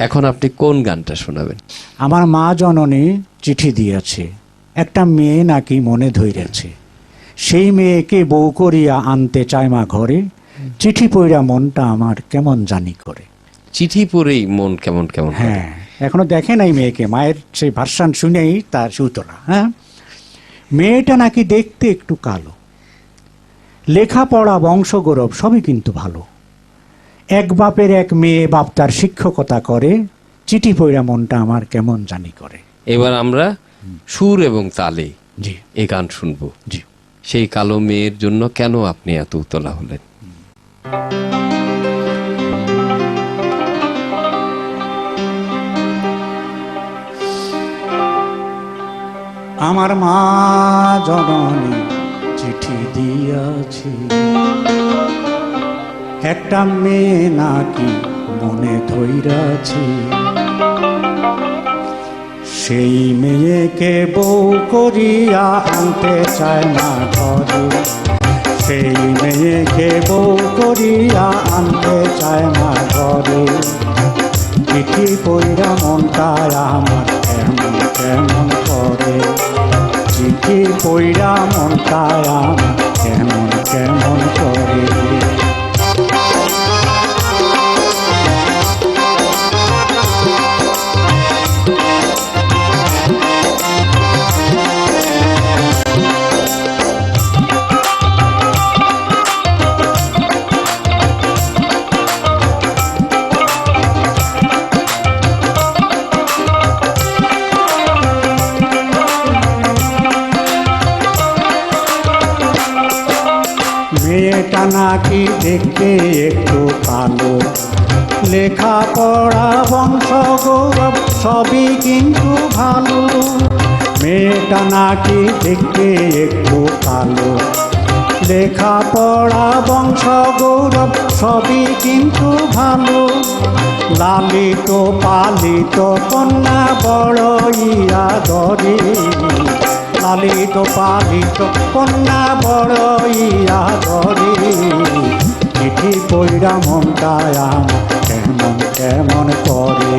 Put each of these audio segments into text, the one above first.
এখন আপনি কোন গানটা শোনাবেন? আমার মা জননী চিঠি দিয়েছে। একটা মেয়ে নাকি মনে ধৈরেছে। সেই মেয়েকে বউ করিয়া আনতে চায় মা ঘরে। চিঠি পইরা মনটা আমার কেমন জানি করে। চিঠি পড়েই মন কেমন কেমন হ্যাঁ এখনও দেখে নাই মেয়েকে। মায়ের সেই ভার্সান শুনেই তার সুতরা হ্যাঁ? মেয়েটা নাকি দেখতে একটু কালো। লেখাপড়া বংশগৌরব সবই কিন্তু ভালো। এক বাপের এক মেয়ে বাপ তার শিক্ষকতা করে চিঠি পইরা মনটা আমার কেমন জানি করে। এবার আমরা সুর এবং তালে জি। এই গান শুনব। জি। সেই কালো মেয়ের জন্য কেন আপনি এত উতলা হলেন? আমার মা জননী চিঠি দিয়াছি। একটা মেয়ে নাকি মনে ধৈরাছি সেই মেয়েকে বউ করিয়া আনতে চায় না ঘরে। সেই মেয়েকে বউ করিয়া আনতে চায় না ঘরে। চিঠি পইরা মনটায় আমার কেমন কেমন করে? চিঠি পইরা মনটায় আমার মেয়েটা নাকি দেখতে একটু কালো। লেখাপড়া বংশ গৌরব, সবই কিন্তু ভালো। মেয়েটা নাকি দেখতে একটু কালো। লেখাপড়া বংশ গৌরব, সবই কিন্তু ভালো। লালিত পালিত কন্যা বড় ইয়া দরে লালিত পালিত কন্যা বড় ইয়া ধরে চিঠি পইরা মনটায় কেমন কেমন করে?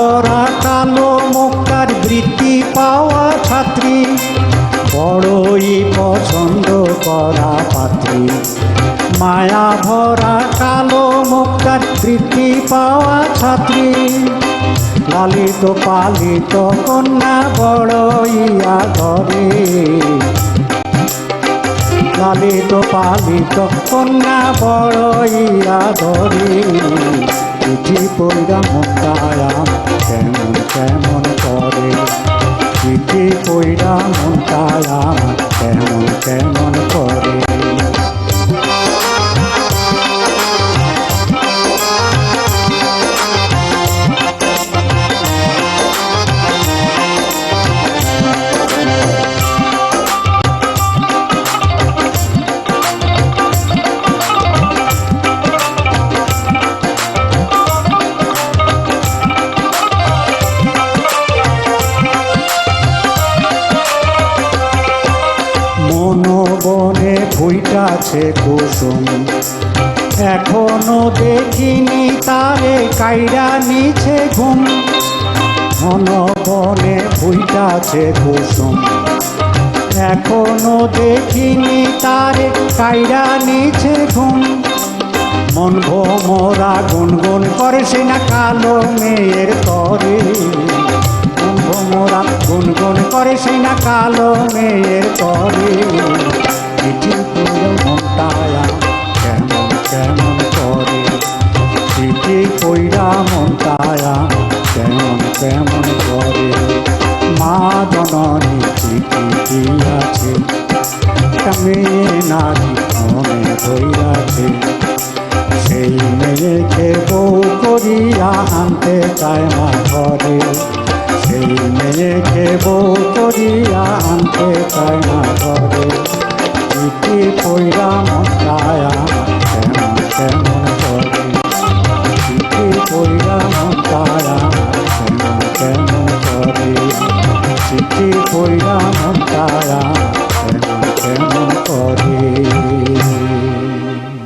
ভরা কালো মুক্তার বৃত্তি পাওয়া ছাত্রী। বড়ই পছন্দ করা পাত্রী। মায়া ভরা কালো মুক্তার বৃত্তি পাওয়া ছাত্রী। লালিত পালিত কন্যা বড়ইয়া ঘরে লালিত পালিত কন্যা বড়ইয়া ধরে চিঠি মনটায়াম কেমন কেমন ফুইটাছে কুসুম। এখনও দেখিনি তারে, কাইরা নিছে ঘুম। মনোবনে ফুইটাছে কুসুম। এখনও দেখিনি তারে, কাইরা নিছে ঘুম। মন ভোমরা গুনগুন করে সে না কালো মেয়ের তরে। মন ভোমরা গুনগুন করে সে না কালো মেয়ের তরে। মিটির করল মনটায়া কেমন কেমন করে? মিটির কইরা মনটায়া কেমন কেমন করে? মা জননী প্রীতি দিয়াছে। মেয়ে নারী মনে হইয়াছে। সেই মেয়েকে বউ করিয়া আনতে চায় মা ঘরে।